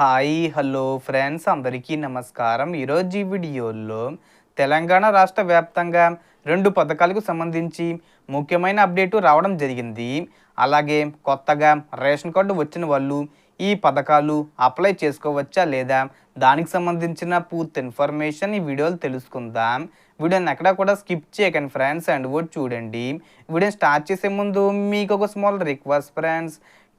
Hi hello friends. అందరికీ నమస్కారం. ఈరోజు ఈ వీడియోలో తెలంగాణ రాష్ట్ర వ్యాప్తంగా రెండు పథకాలకు సంబంధించి ముఖ్యమైన అప్డేటు రావడం జరిగింది. అలాగే కొత్తగా రేషన్ కార్డు వచ్చిన వాళ్ళు ఈ పథకాలు అప్లై చేసుకోవచ్చా లేదా దానికి సంబంధించిన పూర్తి ఇన్ఫర్మేషన్ ఈ వీడియోలు తెలుసుకుందాం. వీడియోని ఎక్కడా కూడా స్కిప్ చేయకండి ఫ్రెండ్స్. అండ్ కూడా చూడండి. వీడియోని స్టార్ట్ చేసే ముందు మీకు ఒక small request friends.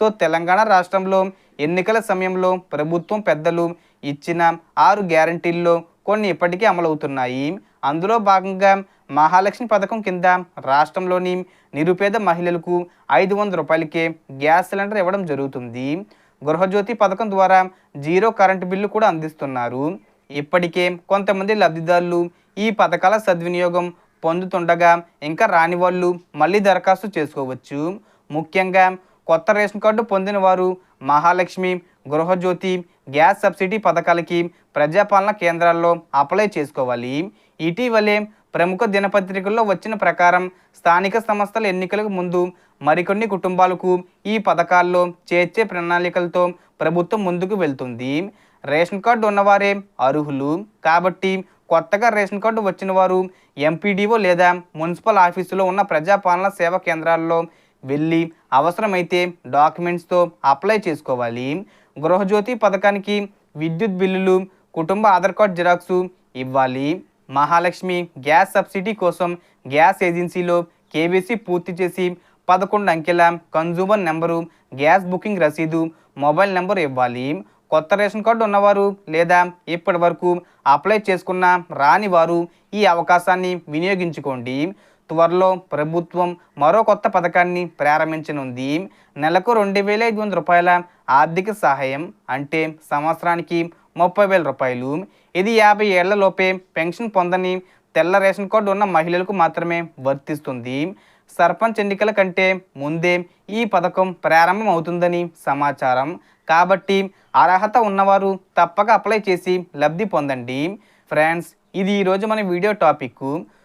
So Telangana రాష్ట్రంలో ఎన్నికల సమయంలో ప్రభుత్వం పెద్దలు ఇచ్చిన ఆరు గ్యారంటీల్లో కొన్ని ఇప్పటికీ అమలవుతున్నాయి. అందులో భాగంగా మహాలక్ష్మి పథకం కింద రాష్ట్రంలోని నిరుపేద మహిళలకు ఐదు వందల రూపాయలకే గ్యాస్ సిలిండర్ ఇవ్వడం జరుగుతుంది. గృహజ్యోతి పథకం ద్వారా జీరో కరెంటు బిల్లు కూడా అందిస్తున్నారు. ఇప్పటికే కొంతమంది లబ్ధిదారులు ఈ పథకాల సద్వినియోగం పొందుతుండగా ఇంకా రాని వాళ్ళు మళ్ళీ దరఖాస్తు చేసుకోవచ్చు. ముఖ్యంగా కొత్త రేషన్ కార్డు పొందిన వారు మహాలక్ష్మి గృహజ్యోతి గ్యాస్ సబ్సిడీ పథకాలకి ప్రజాపాలన కేంద్రాల్లో అప్లై చేసుకోవాలి. ఇటీవలే ప్రముఖ దినపత్రికల్లో వచ్చిన ప్రకారం స్థానిక సంస్థల ఎన్నికలకు ముందు మరికొన్ని కుటుంబాలకు ఈ పథకాల్లో చేర్చే ప్రణాళికలతో ప్రభుత్వం ముందుకు వెళ్తుంది. రేషన్ కార్డు ఉన్నవారే అర్హులు కాబట్టి కొత్తగా రేషన్ కార్డు వచ్చిన వారు ఎంపీడీఓ లేదా మున్సిపల్ ఆఫీసులో ఉన్న ప్రజాపాలన సేవా కేంద్రాల్లో వెళ్ళి అవసరమైతే డాక్యుమెంట్స్తో అప్లై చేసుకోవాలి. గృహజ్యోతి పథకానికి విద్యుత్ బిల్లులు కుటుంబ ఆధార్ కార్డ్ జిరాక్సు ఇవ్వాలి. మహాలక్ష్మి గ్యాస్ సబ్సిడీ కోసం గ్యాస్ ఏజెన్సీలో కేవీసీ పూర్తి చేసి పదకొండు అంకెల కన్జ్యూమర్ నెంబరు గ్యాస్ బుకింగ్ రసీదు మొబైల్ నెంబర్ ఇవ్వాలి. కొత్త రేషన్ కార్డు ఉన్నవారు లేదా ఇప్పటి వరకు అప్లై చేసుకున్న రాని వారు ఈ అవకాశాన్ని వినియోగించుకోండి. త్వరలో ప్రభుత్వం మరో కొత్త పథకాన్ని ప్రారంభించనుంది. నెలకు రెండు వేల ఐదు వందల రూపాయల ఆర్థిక సహాయం అంటే సంవత్సరానికి ముప్పై వేల రూపాయలు. ఇది యాభై ఏళ్ళలోపే పెన్షన్ పొందని తెల్ల రేషన్ కార్డు ఉన్న మహిళలకు మాత్రమే వర్తిస్తుంది. సర్పంచ్ ఎన్నికల కంటే ముందే ఈ పథకం ప్రారంభం అవుతుందని సమాచారం. కాబట్టి అర్హత ఉన్నవారు తప్పక అప్లై చేసి లబ్ధి పొందండి. ఫ్రెండ్స్ ఇది ఈరోజు మన video topic.